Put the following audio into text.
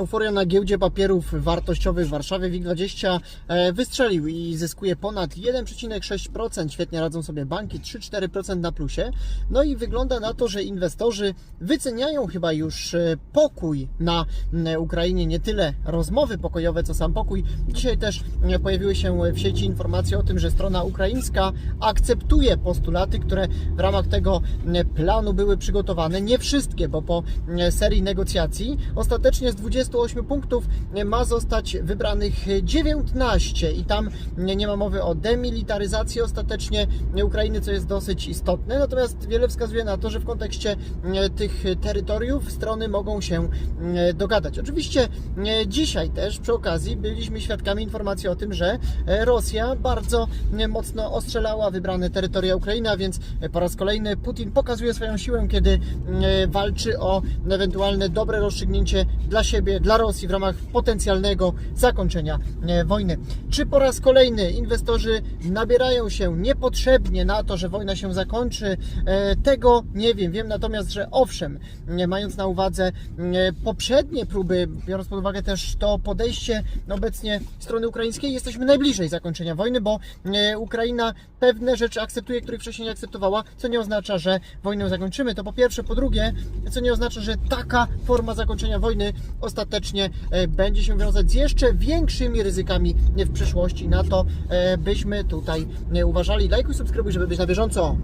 Euforia na giełdzie papierów wartościowych w Warszawie WIG20 e, wystrzelił i zyskuje ponad 1,6%. Świetnie radzą sobie banki, 3-4% na plusie. No i wygląda na to, że inwestorzy wyceniają chyba już e, pokój na Ukrainie, nie tyle rozmowy pokojowe, co sam pokój. Dzisiaj też e, pojawiły się w sieci informacje o tym, że strona ukraińska akceptuje postulaty, które w ramach tego planu były przygotowane. Nie wszystkie, bo po serii negocjacji ostatecznie z 28 punktów m, ma zostać wybranych 19 i tam m, nie ma mowy o demilitaryzacji ostatecznie Ukrainy, co jest dosyć istotne. Natomiast wiele wskazuje na to, że w kontekście tych terytoriów strony mogą się dogadać. Oczywiście dzisiaj też przy okazji byliśmy świadkami informacji o tym, że e, Rosja bardzo mocno ostrzelała wybrane terytoria Ukrainy, a więc e, po raz kolejny Putin pokazuje swoją siłę, kiedy walczy o ewentualne dobre rozstrzygnięcie dla siebie, dla Rosji w ramach potencjalnego zakończenia e, wojny. Czy po raz kolejny inwestorzy nabierają się niepotrzebnie na to, że wojna się zakończy? E, Tego nie wiem. Wiem natomiast, że owszem, m, mając na uwadze poprzednie próby, biorąc pod uwagę też to podejście obecnie strony ukraińskiej, jesteśmy najbliżej zakończenia wojny, bo e, Ukraina pewne rzeczy akceptuje, których wcześniej nie akceptowała, co nie oznacza, że wojnę zakończymy. To po pierwsze. Po drugie, co nie oznacza, że taka forma zakończenia wojny ostatecznie e, będzie się wiązać z jeszcze większymi ryzykami w przyszłości. Na to e, byśmy tutaj e, uważali. Lajkuj, subskrybuj, żeby być na bieżąco.